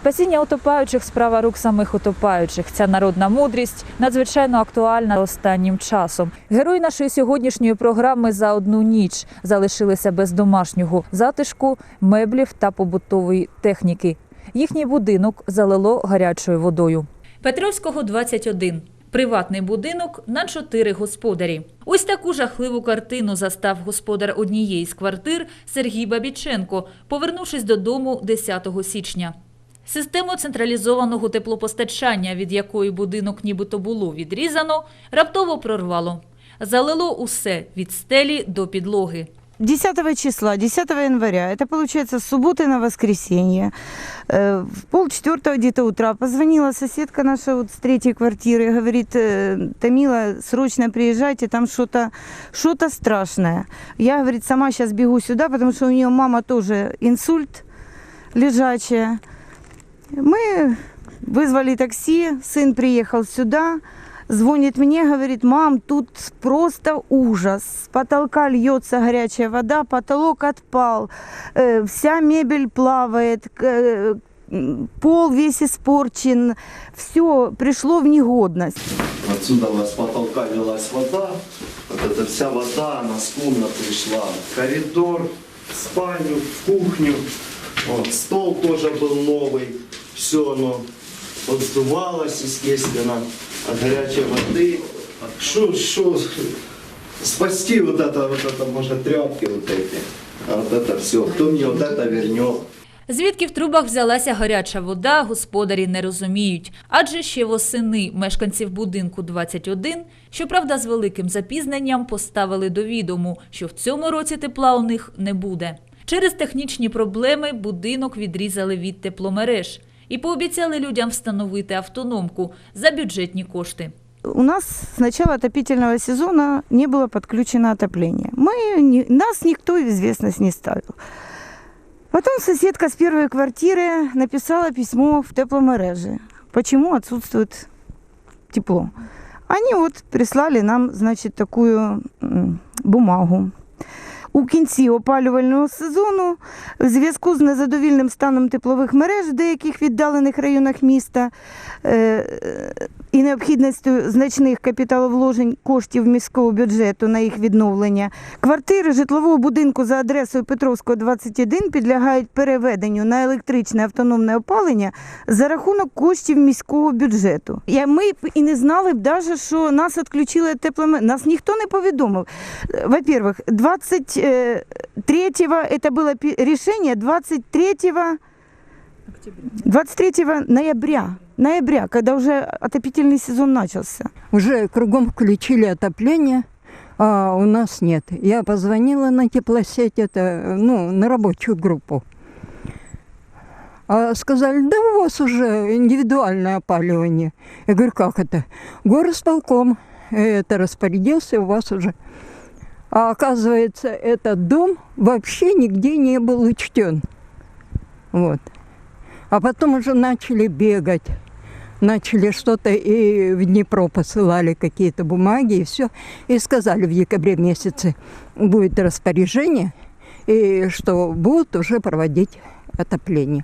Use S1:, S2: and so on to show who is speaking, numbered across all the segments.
S1: Спасіння утопаючих справа рук самих утопаючих. Ця народна мудрість надзвичайно актуальна останнім часом. Герої нашої сьогоднішньої програми за одну ніч залишилися без домашнього затишку, меблів та побутової техніки. Їхній будинок залило гарячою водою. Петровського 21. Приватний будинок на чотири господарі. Ось таку жахливу картину застав господар однієї з квартир Сергій Бабіченко, повернувшись додому 10 січня. Систему централізованого теплопостачання, від якої будинок нібито було відрізано, раптово прорвало. Залило усе від стелі до підлоги.
S2: 10 числа, 10 января, это получается с субботы на воскресенье, э, в полчетвертого где-то утра позвонила соседка наша вот с третьей квартиры, говорит, э, Тамила, срочно приезжайте, там что-то что страшное. Я, говорит, сама сейчас бегу сюда, потому что у нее мама тоже инсульт лежачая. Мы вызвали такси, сын приехал сюда, звонит мне, говорит, мам, тут просто ужас. С потолка льется горячая вода, потолок отпал, э, вся мебель плавает, к- э, м, пол весь испорчен, все пришло в негодность.
S3: Отсюда у вас с потолка лилась вода. Вот эта вся вода, она с комнат пришла. В коридор, в спальню, в кухню. Вот, стол тоже был новый. Все оно подсдувалось, естественно, от горячей воды. Что, что, спасти вот это, вот это, может, тряпки вот эти. А вот это все. Кто мне вот это вернет?
S1: Звідки в трубах взялася гаряча вода, господарі не розуміють. Адже ще восени мешканців будинку 21, щоправда, з великим запізненням поставили до відому, що в цьому році тепла у них не буде. Через технічні проблеми будинок відрізали від тепломереж і пообіцяли людям встановити автономку за бюджетні кошти.
S2: У нас с начала отопительного сезона не было подключено отопление. Мы, не- нас никто в известность не ставил. Потом соседка с первой квартиры написала письмо в тепломережи. Почему отсутствует тепло? Они вот прислали нам, значит, такую м, бумагу. У кінці опалювального сезону в зв'язку з незадовільним станом теплових мереж в деяких віддалених районах міста е, і необхідністю значних капіталовложень коштів міського бюджету на їх відновлення, квартири житлового будинку за адресою Петровського 21 підлягають переведенню на електричне автономне опалення за рахунок коштів міського бюджету. Я, ми б і не знали б даже, що нас відключили тепломер. Нас ніхто не повідомив. Е, Во-первых, 23-го это было пи- решение 23 23 ноября, Ноября, когда уже отопительный сезон начался.
S4: Уже кругом включили отопление, а у нас нет. Я позвонила на теплосеть, это, ну, на рабочую группу. А сказали, да у вас уже индивидуальное опаливание. Я говорю, как это? Горосполком это распорядился, у вас уже. А оказывается, этот дом вообще нигде не был учтен. Вот. А потом уже начали бегать начали что-то и в Днепро посылали какие-то бумаги и все. И сказали в декабре месяце будет распоряжение, и что будут уже проводить отопление.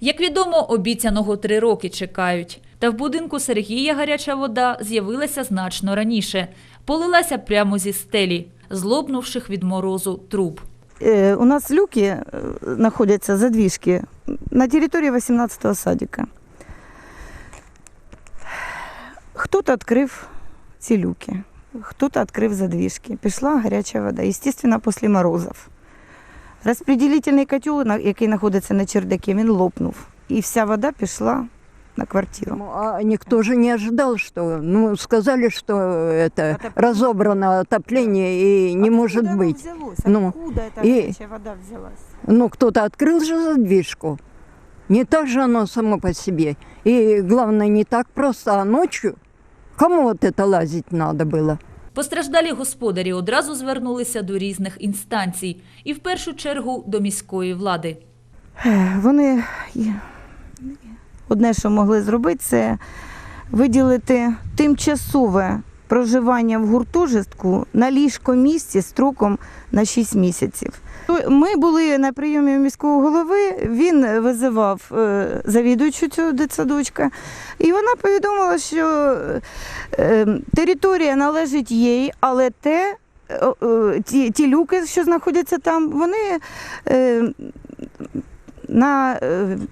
S1: Як відомо, обіцяного три роки чекають. Та в будинку Сергія гаряча вода з'явилася значно раніше. Полилася прямо зі стелі, злобнувших від морозу труб.
S2: Э, у нас люки э, находятся, задвижки, на территории 18-го садика. Кто-то открив ці люки, хто-то відкрив задвижки. Пішла гаряча вода, естественно, після морозів. Розподілительний котел, на- який знаходиться на чердаке, він лопнув. І вся вода пішла на квартиру.
S4: Ну, А никто же не ожидал, что, ну, сказали, что это разобрано отопление и не может быть.
S2: Взялось?
S4: Ну,
S2: Откуда эта
S4: и-
S2: горячая вода взялась?
S4: Ну, кто-то открыл же задвижку. Не так же оно само по себе. И главное, не так просто, а ночью. Кому от это лазить надо было?
S1: Постраждалі господарі одразу звернулися до різних інстанцій і в першу чергу до міської влади.
S2: Вони одне, що могли зробити, це виділити тимчасове проживання в гуртожитку на ліжко місці строком на 6 місяців. Ми були на прийомі у міського голови. Він визивав е, завідувачу цього дитсадочка, і вона повідомила, що е, територія належить їй, але те, ті, ті люки, що знаходяться там, вони е, на,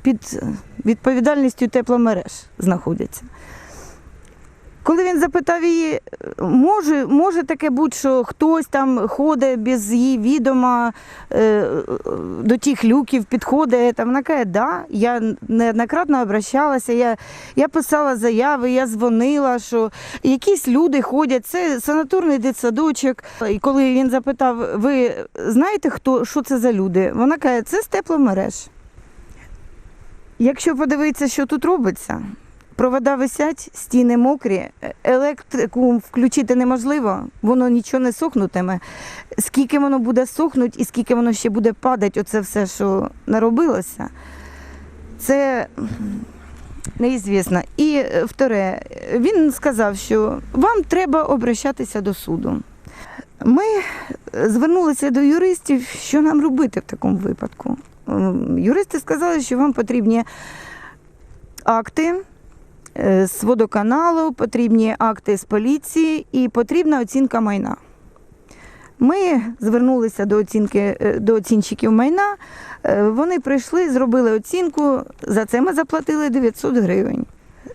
S2: під відповідальністю тепломереж знаходяться. Коли він запитав її, може, може таке бути, що хтось там ходить без її відома е, до тих люків, підходить, там, вона каже, да, я неоднократно обращалася, я, я писала заяви, я дзвонила, що якісь люди ходять, це санаторний дитсадочок. І коли він запитав, ви знаєте, хто, що це за люди? Вона каже, це з тепломереж. Якщо подивитися, що тут робиться, провода висять, стіни мокрі, електрику включити неможливо, воно нічого не сохнутиме. Скільки воно буде сохнути і скільки воно ще буде падати, оце все, що наробилося, це неізвісно. І е, вторе, він сказав, що вам треба обращатися до суду. Ми звернулися до юристів, що нам робити в такому випадку. Юристи сказали, що вам потрібні акти е, з водоканалу, потрібні акти з поліції і потрібна оцінка майна. Ми звернулися до оцінки е, до оцінщиків майна. е, Вони прийшли, зробили оцінку. За це ми заплатили 900 гривень.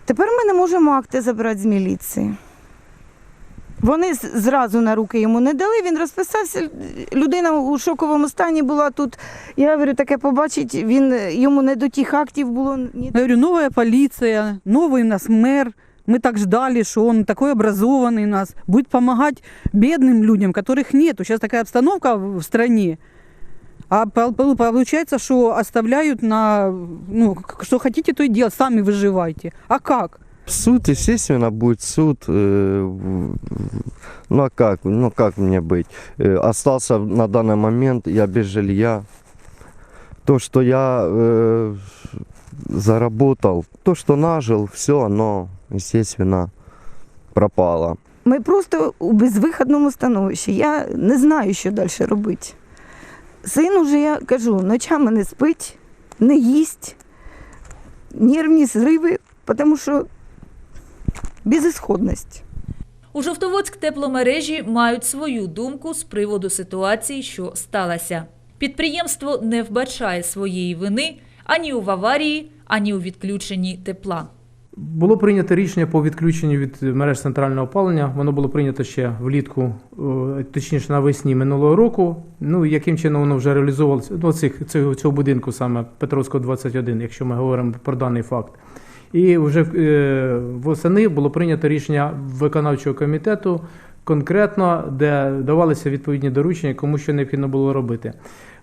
S2: Тепер ми не можемо акти забрати з міліції. Вони з- зразу на руки йому не дали. Він розписався. Людина у шоковому стані була тут. Я говорю, таке побачить. Він йому не до тих актів було ні
S5: Я говорю, новая полиция, новый у нас мэр. Мы так ждали, что он такой образованный у нас, будет помогать бедным людям, которых нету. Сейчас такая обстановка в в стране. А пол- пол- получается, что оставляют на, ну, к- что хотите, то и делать, сами выживайте. А как?
S3: Суд, естественно, будет суд. э, в- Ну а как? Ну как мне быть? Э, Остался на данный момент я без жилья. То, что я э, заработал, то, что нажил, все оно, естественно, пропало.
S2: Ми просто у безвиходному становищі. Я не знаю, що далі робити. Син уже, я кажу, ночами не спить, не їсть, нервні зриви, тому що безісходність.
S1: У Жовтоводськ тепломережі мають свою думку з приводу ситуації, що сталася. Підприємство не вбачає своєї вини ані у аварії, ані у відключенні тепла.
S6: Було прийнято рішення по відключенню від мереж центрального опалення. Воно було прийнято ще влітку, точніше навесні минулого року. Ну і яким чином воно вже реалізовувалося ну, цих, цього, цього будинку, саме Петровського 21, якщо ми говоримо про даний факт. І вже е, восени було прийнято рішення виконавчого комітету конкретно, де давалися відповідні доручення, кому що необхідно було робити.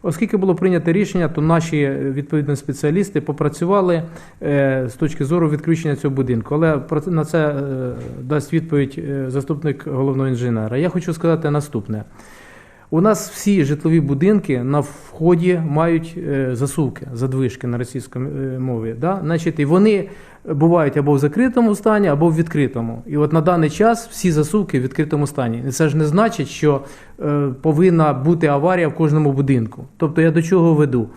S6: Оскільки було прийнято рішення, то наші е, відповідні спеціалісти попрацювали е, з точки зору відключення цього будинку. Але на це дасть відповідь заступник головного інженера. Я хочу сказати наступне. У нас всі житлові будинки на вході мають е, засувки, задвижки на російській е, мові. Да? Значить, і вони бувають або в закритому стані, або в відкритому. І от на даний час всі засувки в відкритому стані. Це ж не значить, що е, повинна бути аварія в кожному будинку. Тобто я до чого веду?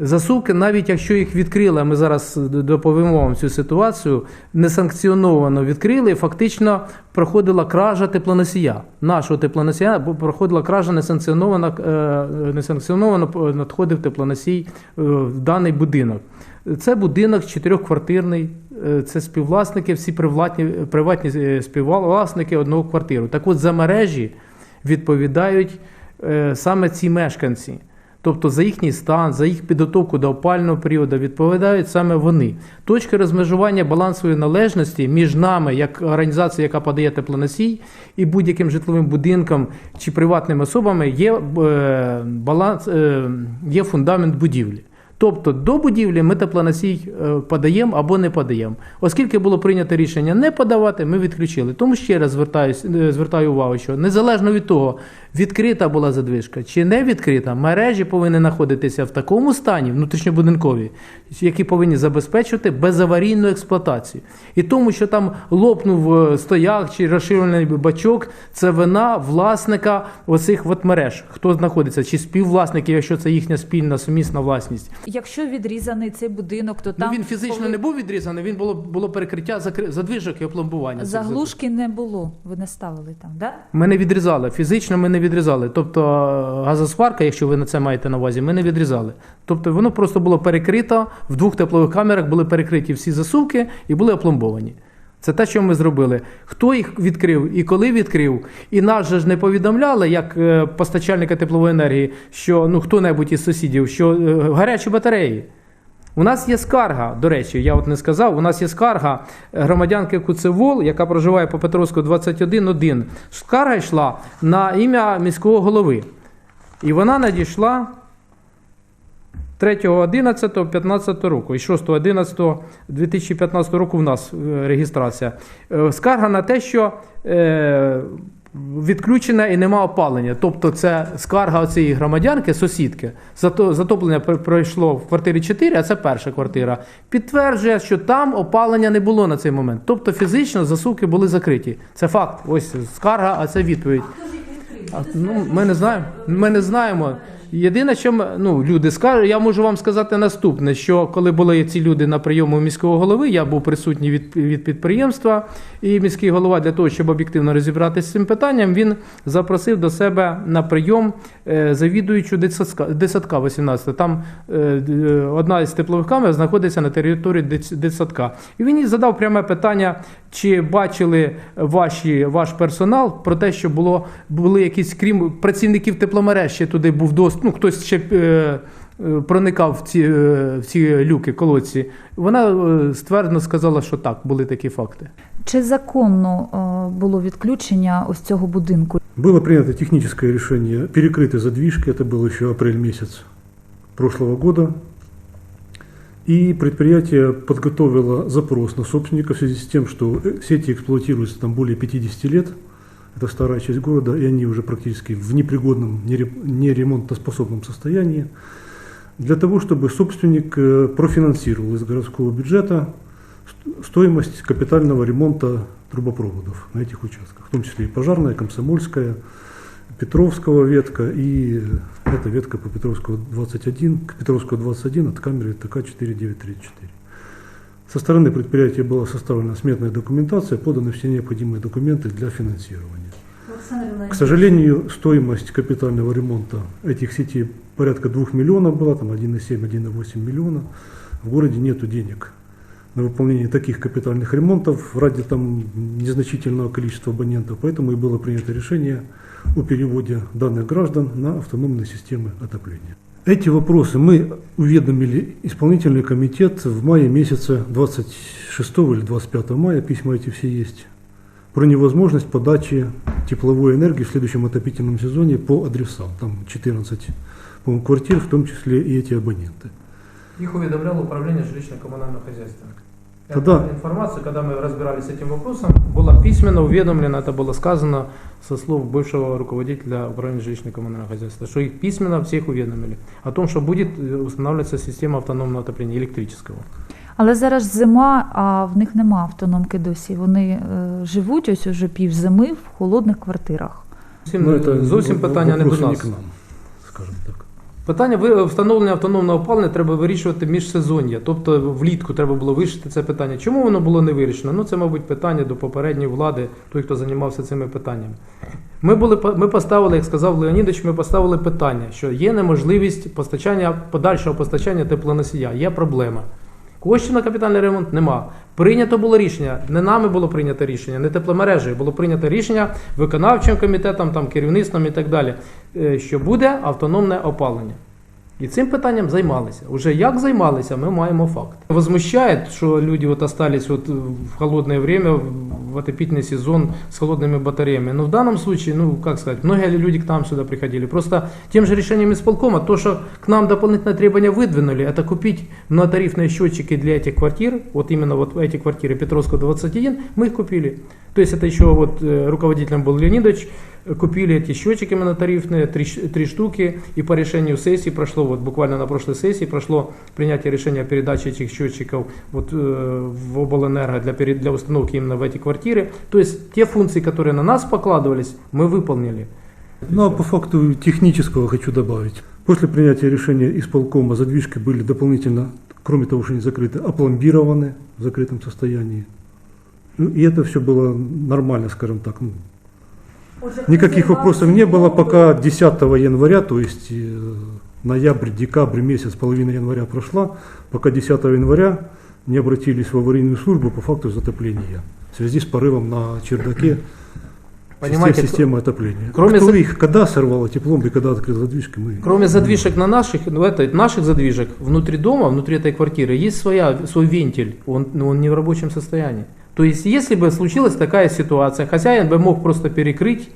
S6: Засувки, навіть якщо їх відкрили, ми зараз доповімо вам цю ситуацію, несанкціоновано відкрили, фактично проходила кража теплоносія. Нашого теплоносія проходила кража несанкціоновано, е, несанкціоновано надходив теплоносій е, в даний будинок. Це будинок чотирьохквартирний, е, це співвласники, всі приватні, приватні співвласники одного квартиру. Так от за мережі відповідають саме ці мешканці. Тобто за їхній стан, за їх підготовку до опального періоду відповідають саме вони. Точки розмежування балансової належності між нами, як організацією, яка подає теплоносій, і будь-яким житловим будинком чи приватними особами є, е, баланс, е, є фундамент будівлі. Тобто до будівлі ми теплоносій е, подаємо або не подаємо. Оскільки було прийнято рішення не подавати, ми відключили. Тому ще раз звертаюсь, е, звертаю увагу, що незалежно від того, відкрита була задвижка чи не відкрита, мережі повинні знаходитися в такому стані, внутрішньобудинкові, які повинні забезпечувати безаварійну експлуатацію. І тому, що там лопнув е, стояк чи розширений бачок, це вина власника оцих от мереж, хто знаходиться, чи співвласників, якщо це їхня спільна сумісна власність.
S1: Якщо відрізаний цей будинок, то там
S6: ну він фізично
S1: коли-
S6: не був відрізаний, він було було перекриття закри- задвижок і опломбування.
S1: заглушки не було. Ви не ставили там, да?
S6: Ми не відрізали. Фізично ми не відрізали. Тобто е, газосварка, якщо ви на це маєте на увазі, ми не відрізали. Тобто воно просто було перекрито, в двох теплових камерах були перекриті всі засувки і були опломбовані. Це те, що ми зробили. Хто їх відкрив і коли відкрив, і нас же ж не повідомляли, як е, постачальника теплової енергії, що ну хто-небудь із сусідів, що е, гарячі батареї. У нас є скарга, до речі, я от не сказав. У нас є скарга громадянки Куцевол, яка проживає по Петровську 21.1. Скарга йшла на ім'я міського голови. І вона надійшла 3.11.15 року і 6.11.2015 року в нас е, реєстрація. Е, Скарга на те, що е, відключена і нема опалення. Тобто це скарга цієї громадянки, сусідки. Зато затоплення пр- пройшло в квартирі 4, а це перша квартира. Підтверджує, що там опалення не було на цей момент. Тобто фізично засувки були закриті. Це факт. Ось скарга, а це відповідь. А, ну, ми не знаємо. Ми не знаємо. Єдине, що ну, люди скажуть, я можу вам сказати наступне: що коли були ці люди на прийому міського голови, я був присутній від, від підприємства, і міський голова для того, щоб об'єктивно розібратися з цим питанням, він запросив до себе на прийом е, завідуючу дитсадка, дитсадка 18. Там е, е, одна із теплових камер знаходиться на території дитсадка. І він їй задав пряме питання, чи бачили ваші, ваш персонал про те, що було, були якісь, крім працівників тепломереж, ще туди був доступ, ну хтось ще е, е, проникав в ці, е, в ці люки, колодці. Вона е, ствердно сказала, що так, були такі факти.
S1: Чи законно е, було відключення ось цього будинку?
S7: Было принято техническое решение перекрытой задвижки, это был еще апрель месяц прошлого года. И предприятие подготовило запрос на собственника в связи с тем, что э, сети эксплуатируются там более 50 лет. Это старая часть города, и они уже практически в непригодном, нере- неремонтоспособном состоянии. Для того, чтобы собственник э, профинансировал из городского бюджета ст- стоимость капитального ремонта трубопроводов на этих участках, в том числе и пожарная, комсомольская, Петровского ветка и э, эта ветка по Петровского 21, к Петровского 21 от камеры ТК 4934. Со стороны предприятия была составлена сметная документация, поданы все необходимые документы для финансирования. К сожалению, стоимость капитального ремонта этих сетей порядка 2 миллионов была, там 1,7-1,8 миллиона. В городе нету денег на выполнение таких капитальных ремонтов ради там незначительного количества абонентов. Поэтому и было принято решение о переводе данных граждан на автономные системы отопления. Эти вопросы мы уведомили исполнительный комитет в мае месяце 26 или 25 мая, письма эти все есть, про невозможность подачи тепловой энергии в следующем отопительном сезоне по адресам. Там 14 по-моему, квартир, в том числе и эти абоненты.
S6: Их уведомляло управление жилищно-коммунального хозяйства.
S7: Тогда-
S6: Эту информацию, когда мы разбирались с этим вопросом, была письменно уведомлена, это было сказано со слов бывшего руководителя управления жилищно-коммунального хозяйства, что их письменно всех уведомили о том, что будет э, устанавливаться система автономного отопления электрического.
S1: Але зараз зима, а в них нема автономки досі. Вони е, живуть ось уже пів зими в холодних квартирах.
S6: Зовсім,
S7: Ну, это
S6: зовсім
S7: в-
S6: питання не до нас.
S7: к нам, скажем так.
S6: Питання ви- встановлення автономного опалення треба вирішувати міжсезоння. Тобто влітку треба було вирішити це питання. Чому воно було не вирішено? Ну це, мабуть, питання до попередньої влади, той, хто займався цими питаннями. Ми були ми поставили, як сказав Леонідович, ми поставили питання, що є неможливість постачання подальшого постачання теплоносія. Є проблема. Коштів на капітальний ремонт нема. Прийнято було рішення. Не нами було прийнято рішення, не тепломережею. Було прийнято рішення виконавчим комітетом, там керівництвом і так далі, е, що буде автономне опалення. І цим питанням займалися. Уже як займалися, ми маємо факт. Возмущає, що люди от остались от в холодное время, в отопительный сезон с холодными батареями. Но в данном случае, ну, как сказать, многие люди к нам сюда приходили. Просто тем же решением исполкома, то, что к нам дополнительное требование выдвинули, это купить многотарифные счетчики для этих квартир, вот именно вот эти квартиры Петровского 21, мы их купили. То есть это еще вот э, руководителем был Леонидович, э, купили эти счетчики монотарифные, три, три штуки, и по решению сессии прошло, вот буквально на прошлой сессии прошло принятие решения о передаче этих счетчиков вот, э, в облэнерго для, для установки именно в эти квартиры. То есть те функции, которые на нас покладывались, мы выполнили.
S7: Ну а по факту технического хочу добавить. После принятия решения исполкома задвижки были дополнительно, кроме того, что они закрыты, опломбированы в закрытом состоянии. Ну, и это все было нормально, скажем так. ну. Никаких вопросов не было, пока 10 января, то есть э, ноябрь, декабрь месяц, половина января прошла, пока 10 января не обратились в аварийную службу по факту затопления в связи с порывом на чердаке
S6: Понимаете,
S7: системы, отопления.
S6: кроме
S7: Кто
S6: за-
S7: их когда сорвало теплом и когда открыл задвижки, мы...
S6: Кроме задвижек на наших, ну, это, наших задвижек, внутри дома, внутри этой квартиры есть своя, свой вентиль, он, он не в рабочем состоянии. То есть, если бы случилась такая ситуация, хозяин бы мог просто перекрыть,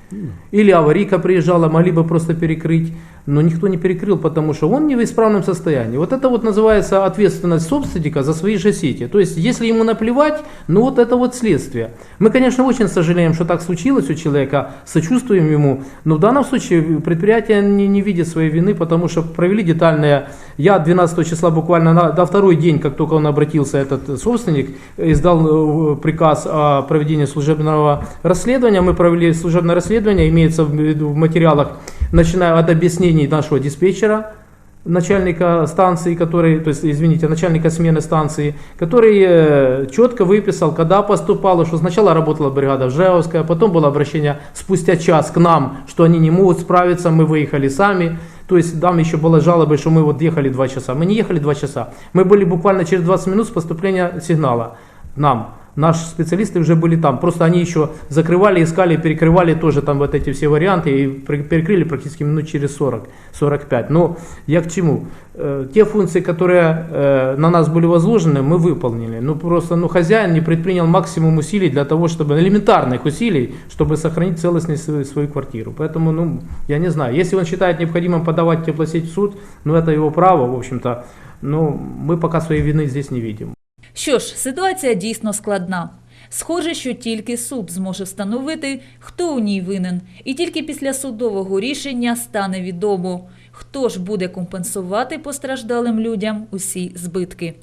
S6: или аварийка приезжала, могли бы просто перекрыть, но никто не перекрыл, потому что он не в исправном состоянии. Вот это вот называется ответственность собственника за свои же сети. То есть, если ему наплевать, ну вот это вот следствие. Мы, конечно, очень сожалеем, что так случилось у человека, сочувствуем ему, но в данном случае предприятие не, не видит своей вины, потому что провели детальное. Я 12 числа буквально на, до второй день, как только он обратился, этот собственник, издал э, приказ о проведении служебного расследования. Мы провели служебное расследование, имеется в виду в материалах, начиная от объяснений нашего диспетчера, начальника станции, который, то есть, извините, начальника смены станции, который э, четко выписал, когда поступало, что сначала работала бригада Вжеовская, потом было обращение спустя час к нам, что они не могут справиться, мы выехали сами. То есть там еще была жалоба, что мы вот ехали два часа. Мы не ехали два часа. Мы были буквально через 20 минут с поступления сигнала нам. Наши специалисты уже были там. Просто они еще закрывали, искали, перекрывали тоже там вот эти все варианты и пер- перекрыли практически минут через 40-45. Но я к чему? Э, те функции, которые э, на нас были возложены, мы выполнили. Ну просто ну, хозяин не предпринял максимум усилий для того, чтобы, элементарных усилий, чтобы сохранить целостность свою, свою квартиру. Поэтому, ну, я не знаю, если он считает необходимым подавать теплосеть в суд, ну это его право, в общем-то. Но мы пока своей вины здесь не видим.
S1: Що ж, ситуація дійсно складна. Схоже, що тільки суд зможе встановити, хто у ній винен, і тільки після судового рішення стане відомо, хто ж буде компенсувати постраждалим людям усі збитки.